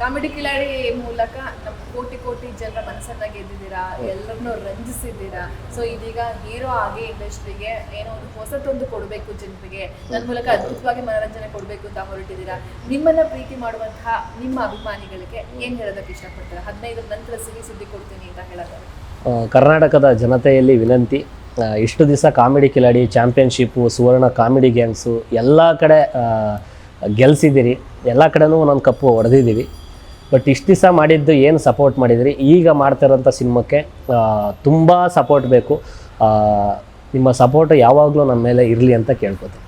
Comedy Kiladi ಮೂಲಕ ನಮ್ಮ ಕೋಟಿ ಕೋಟಿ ಜನರ ಮನಸ್ಸನ್ನ ಗೆದ್ದಿದ್ದೀರಾ? ಎಲ್ಲರನ್ನೂ ರಂಜಿಸಿದ್ದೀರಾ? ಸೊ ಇದೀಗ ಹೀರೋ ಆಗಿ ಇಂಡಸ್ಟ್ರಿಗೆ ಏನೋ ಒಂದು ಹೊಸತೊಂದು ಕೊಡಬೇಕು ಜನರಿಗೆ. ನನ್ನ ಮೂಲಕ ಅದ್ಭುತವಾಗಿ ಮನೋರಂಜನೆ ಕೊಡಬೇಕು ಅಂತ ಹೊರಟಿದ್ದೀರಾ? ನಿಮ್ಮನ್ನ ಪ್ರೀತಿ ಮಾಡುವಂತಹ ನಿಮ್ಮ ಅಭಿಮಾನಿಗಳಿಗೆ ಏನ್ ಹೇಳೋದಕ್ಕೆ ಇಷ್ಟಪಡ್ತಾರೆ? ಹದಿನೈದು ನಂತರ ಸಿಹಿ ಸುದ್ದಿ ಕೊಡ್ತೀನಿ ಅಂತ ಹೇಳೋದಾದ್ರೆ. ಕರ್ನಾಟಕದ ಜನತೆಯಲ್ಲಿ ವಿನಂತಿ. ಇಷ್ಟು ದಿವಸ ಕಾಮಿಡಿ ಕಿಲಾಡಿ ಚಾಂಪಿಯನ್ಶಿಪ್ಪು ಸುವರ್ಣ ಕಾಮಿಡಿ ಗೇಮ್ಸು ಎಲ್ಲ ಕಡೆ ಗೆಲ್ಸಿದ್ದೀರಿ. ಎಲ್ಲ ಕಡೆನೂ ಒಂದೊಂದು ಕಪ್ಪು ಹೊಡೆದಿದ್ದೀವಿ ಬಟ್ ಇಷ್ಟು ದಿವಸ ಮಾಡಿದ್ದು ಏನು ಸಪೋರ್ಟ್ ಮಾಡಿದಿರಿ? ಈಗ ಮಾಡ್ತಿರೋಂಥ ಸಿನಿಮಾಕ್ಕೆ ತುಂಬ ಸಪೋರ್ಟ್ ಬೇಕು. ನಿಮ್ಮ ಸಪೋರ್ಟ್ ಯಾವಾಗಲೂ ನಮ್ಮ ಮೇಲೆ ಇರಲಿ ಅಂತ ಕೇಳ್ಕೊತೀನಿ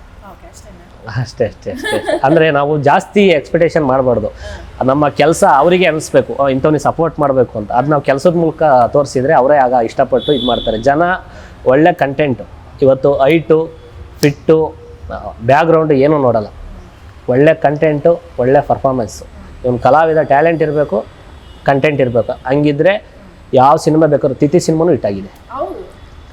ಅಷ್ಟೇ ಅಷ್ಟೇ ಅಷ್ಟೇ ಅಂದರೆ ನಾವು ಜಾಸ್ತಿ ಎಕ್ಸ್ಪೆಕ್ಟೇಷನ್ ಮಾಡಬಾರ್ದು. ನಮ್ಮ ಕೆಲಸ ಅವರಿಗೆ ಅನಿಸ್ಬೇಕು. ಇಂಥವ್ನಿಗೆ ಸಪೋರ್ಟ್ ಮಾಡಬೇಕು ಅಂತ. ಅದು ನಾವು ಕೆಲಸದ ಮೂಲಕ ತೋರಿಸಿದರೆ ಅವರೇ ಆಗ ಇಷ್ಟಪಟ್ಟು ಇದು ಮಾಡ್ತಾರೆ. ಜನ ಒಳ್ಳೆ ಕಂಟೆಂಟು ಇವತ್ತು ಐಟು ಫಿಟ್ಟು ಬ್ಯಾಕ್ಗ್ರೌಂಡು ಏನೂ ನೋಡಲ್ಲ. ಒಳ್ಳೆ ಕಂಟೆಂಟು ಒಳ್ಳೆ ಪರ್ಫಾರ್ಮೆನ್ಸು ಇವನು ಕಲಾವಿದ ಟ್ಯಾಲೆಂಟ್ ಇರಬೇಕು ಕಂಟೆಂಟ್ ಇರಬೇಕು. ಹಂಗಿದ್ರೆ ಯಾವ ಸಿನಿಮಾ ಬೇಕಾದ್ರೂ ತಿಥಿ ಸಿನಿಮಾನು ಇಟ್ಟಾಗಿದೆ ಹೌದು.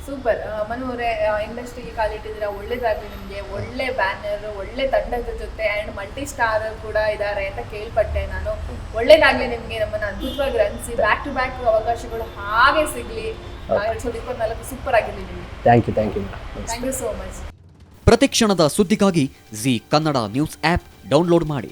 ಸೂಪರ್ ಮನೋರೆ ಇಂಡಸ್ಟ್ರಿಗೆ ಕಾಲಿಟ್ಟಿದ್ದೀರಾ ಒಳ್ಳೇದಾಗ್ಲಿ ನಿಮಗೆ. ಒಳ್ಳೆ ಬ್ಯಾನರ್ ಒಳ್ಳೆ ತಂಡದ ಜೊತೆ ಆ್ಯಂಡ್ ಮಲ್ಟಿ ಸ್ಟಾರ್ ಕೂಡ ಇದ್ದಾರೆ ಅಂತ ಕೇಳ್ಪಟ್ಟೆ ನಾನು. ಒಳ್ಳೇದಾಗಲಿ ನಿಮಗೆ ನಮ್ಮನ್ನು ಅದ್ಭುತವಾಗಿ ರಂಜಿಸಿ ಬ್ಯಾಕ್ ಟು ಬ್ಯಾಕ್ ಅವಕಾಶಗಳು ಹಾಗೆ ಸಿಗ್ಲಿ. ಎರಡ್ ಸಾವಿರದ ಇಪ್ಪತ್ನಾಲ್ಕು ಸೂಪರ್ ಆಗಿರಲಿ ನಿಮಗೆ. Thank you thank you thank you so much ಪ್ರತಿಕ್ಷಣದ ಸುದ್ದಿಗಾಗಿ Zee Kannada news app download ಮಾಡಿ.